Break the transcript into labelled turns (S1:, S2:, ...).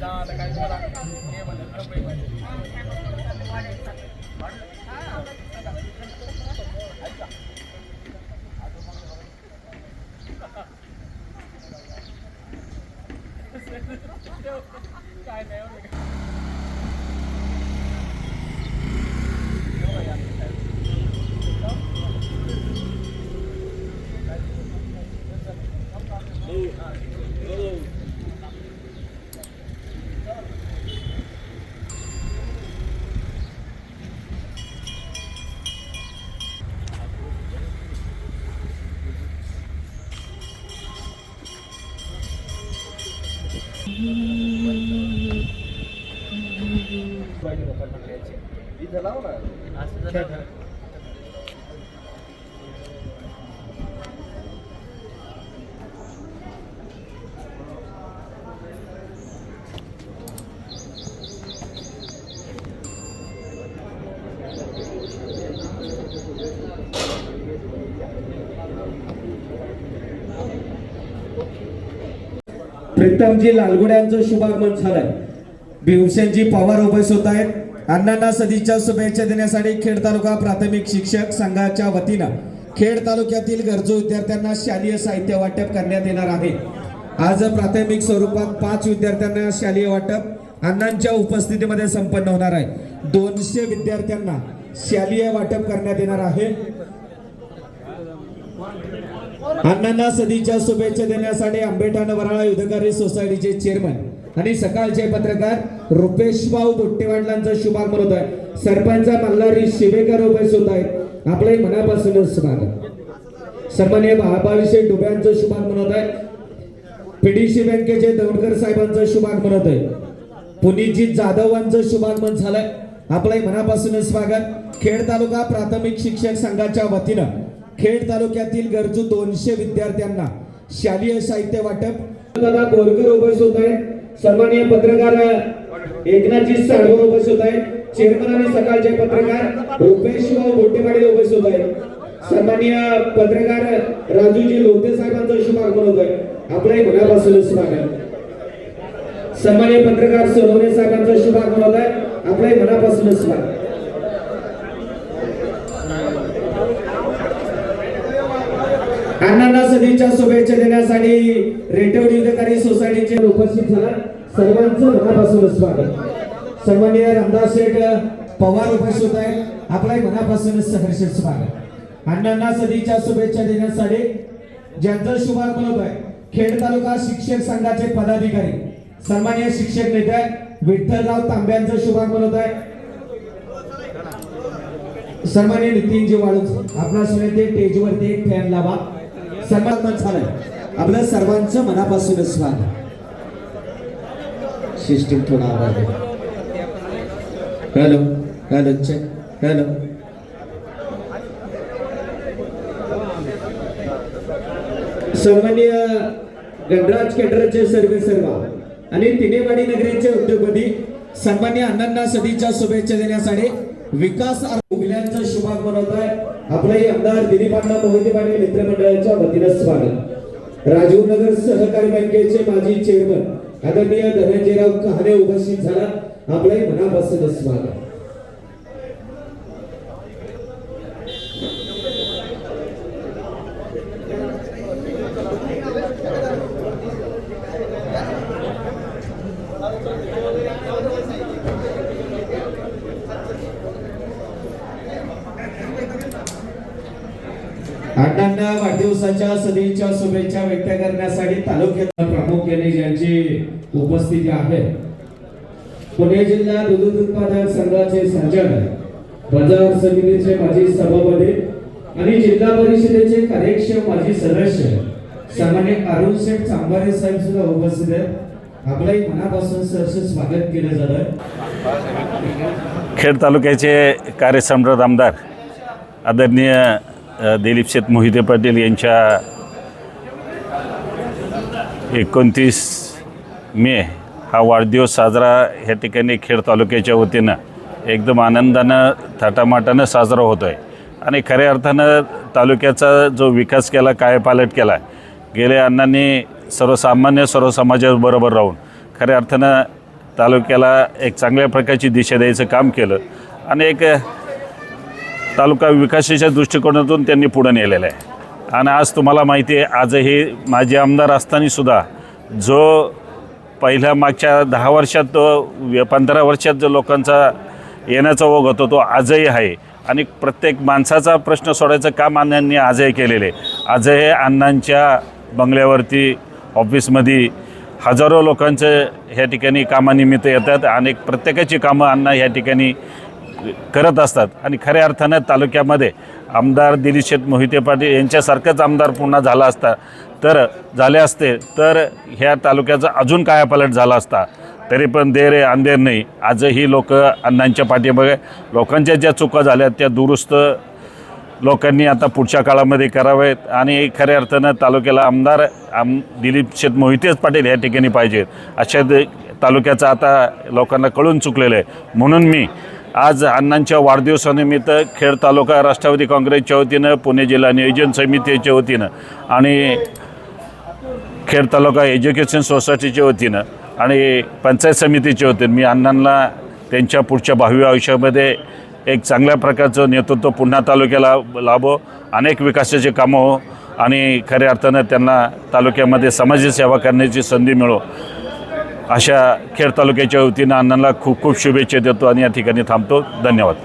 S1: आता काय तुम्हाला
S2: हे म्हणेल कपडे काय नाही
S3: असं जरा
S4: प्रीतमजी लालगुड्यांचं शुभागमन झालंय. भीमसेनजी पवार उभेस होत आहेत. अण्णांना सदीच्या शुभेच्छा देण्यासाठी खेड तालुका प्राथमिक शिक्षक संघाच्या वतीनं खेड तालुक्यातील गरजू विद्यार्थ्यांना शालेय साहित्य वाटप करण्यात येणार आहे. आज प्राथमिक स्वरूपात पाच विद्यार्थ्यांना शालेय वाटप अण्णांच्या उपस्थितीमध्ये संपन्न होणार आहे. दोनशे विद्यार्थ्यांना शालेय वाटप करण्यात येणार आहे. अण्णांना सदीच्या शुभेच्छा देण्यासाठी आंबेठाण वराळा युद्धकारी सोसायटीचे चेअरमन आणि सकाळचे पत्रकार रुपेशभाऊ दोट्टेवाडलांचा बुट्टेवाडलांचा होत आहे सरपंच मल्हारी शिवेकर उभे होत आहेत. आपले मनापासूनच स्वागत. सन्मान्य महाबावीशे डुब्यांचं शुभागमन होत आहे पीडीसी बँकेचे दौडकर साहेबांचं शुभागमन होत आहे पुनीजी जाधवांचं शुभागमन झालंय. आपलंही मनापासूनच स्वागत. खेड तालुका प्राथमिक शिक्षक संघाच्या वतीनं खेड तालुक्यातील गरजू दोनशे विद्यार्थ्यांना शालेय साहित्य वाटप. दादा बोरकर उपस्थित होत आहेत. सन्माननीय पत्रकार एकनाथजी साडव उपस्थित होत आहेत. चेअरमन आणि सकाळचे पत्रकार रुपेशभाऊ भाऊ बोटेपाटील उपस्थित होत आहेत. सन्माननीय पत्रकार राजूजी लोते साहेबांचं शुभागमन होत आहे आपलंही मनापासून स्वागत. सन्माननीय पत्रकार सोनवणे साहेबांचं शुभागमन होत आहे आपलंही मनापासून स्वागत. अण्णांना सदीच्या शुभेच्छा देण्यासाठी रेटवडी युद्धकारी सोसायटीचे उपस्थित झाला. सर्वांचं मनापासून स्वागत. सन्माननीय रामदास शेठ पवार उपस्थित आहे आपलाही मनापासूनच सहर्ष स्वागत. अण्णांना सदीच्या शुभेच्छा देण्यासाठी ज्यांचं शुभारंभ होत आहे खेड तालुका शिक्षक संघाचे पदाधिकारी सन्माननीय शिक्षक नेते विठ्ठलराव तांब्यांचं शुभारंभ होत आहे सन्मान्य नितीनजी वाळूच आपणास विनंती आहे, स्टेजवरती एक फॅन लावा. सन्मान झालं आपलं सर्वांचं मनापासून स्वागत सिस्टीम थोडा आवाज हॅलो हॅलो चेक हॅलो. सन्मान्य गणराज केटरचे सर्वे सर्व आणि तिनेवाडी नगरीचे उद्योगपती सन्मान्य अण्णांना सदीच्या शुभेच्छा देण्यासाठी विकास उगल्यांचं शुभागमन होत आहे आपलाही आमदार दिलीप अण्णा मोहिते पाटील मित्रमंडळाच्या वतीनं स्वागत. राजीव नगर सहकारी बँकेचे माजी चेअरमन आदरणीय धनंजयराव कहाणे उपस्थित झाला आपलाही मनापासून स्वागत. अण्णांना वाढदिवसाच्या सदिच्छा शुभेच्छा व्यक्त करण्यासाठी तालुक्यात प्रामुख्याने ज्यांची उपस्थिती आहे. पुणे जिल्हा दूध उत्पादक संघाचे संचालक बाजार समितीचे माजी सभापती आणि जिल्हा परिषदेचे कार्यक्षम माजी सदस्य सामान्य अरुण शेठ चांभारे साहेब सुद्धा उपस्थित आहेत. आपलंही मनापासून सहर्ष स्वागत केलं जातं
S5: खेड तालुक्याचे कार्यसम्राट आमदार आदरणीय दिलीप शेठ मोहिते पाटील यांच्या एकोणतीस मे हा वाढदिवस साजरा ह्या ठिकाणी खेड तालुक्याच्या वतीनं एकदम आनंदानं थाटामाटानं साजरा होतो आहे आणि खऱ्या अर्थानं तालुक्याचा जो विकास केला कायपालट केला गेल्या अण्णांनी सर्वसामान्य सर्व समाजाबरोबर राहून खऱ्या अर्थानं तालुक्याला एक चांगल्या प्रकारची दिशा द्यायचं काम केलं. आणि एक तालुका विकासाच्या दृष्टिकोनातून त्यांनी पुढं नेलेलं आहे. आणि आज तुम्हाला माहिती आहे आजही माजी आमदार असतानासुद्धा जो पहिल्या मागच्या दहा वर्षात तो व- पंधरा वर्षात जो लोकांचा येण्याचा ओघ होतो तो आजही आहे. आणि प्रत्येक माणसाचा प्रश्न सोडायचं काम अण्णांनी आजही केलेलं आहे. आजही अण्णांच्या बंगल्यावरती ऑफिसमध्ये हजारो लोकांचं ह्या ठिकाणी कामानिमित्त येतात. आणि प्रत्येकाची कामं अण्णा ह्या ठिकाणी करत असतात. आणि खऱ्या अर्थानं तालुक्यामध्ये आमदार दिलीप शेठ मोहिते पाटील यांच्यासारखंच आमदार पुन्हा झाला असता. तर झाले असते तर ह्या तालुक्याचा अजून कायापालट झाला असता. तरी पण देर आहे अंधेर नाही. आजही लोक अण्णांच्या पाठीमागे लोकांच्या ज्या चुका झाल्या त्या दुरुस्त लोकांनी आता पुढच्या काळामध्ये करावेत. आणि खऱ्या अर्थानं तालुक्याला आमदार आम दिलीप शेठ मोहितेच पाटील या ठिकाणी पाहिजेत. अशा तालुक्याचं आता लोकांना कळून चुकलेलं आहे. म्हणून मी आज अण्णांच्या वाढदिवसानिमित्त खेड तालुका राष्ट्रवादी काँग्रेसच्या वतीनं पुणे जिल्हा नियोजन समितीच्या वतीनं आणि खेड तालुका एज्युकेशन सोसायटीच्या वतीनं आणि पंचायत समितीच्या वतीनं मी अण्णांना त्यांच्या पुढच्या भावी आयुष्यामध्ये एक चांगल्या प्रकारचं नेतृत्व पुन्हा तालुक्याला लाभो अनेक विकासाचे कामं हो आणि खऱ्या अर्थानं त्यांना तालुक्यामध्ये समाजसेवा करण्याची संधी मिळो. अशा खेड तालुक्याच्या वतीनं अण्णांना खूप खूप शुभेच्छा देतो आणि या ठिकाणी थांबतो. धन्यवाद.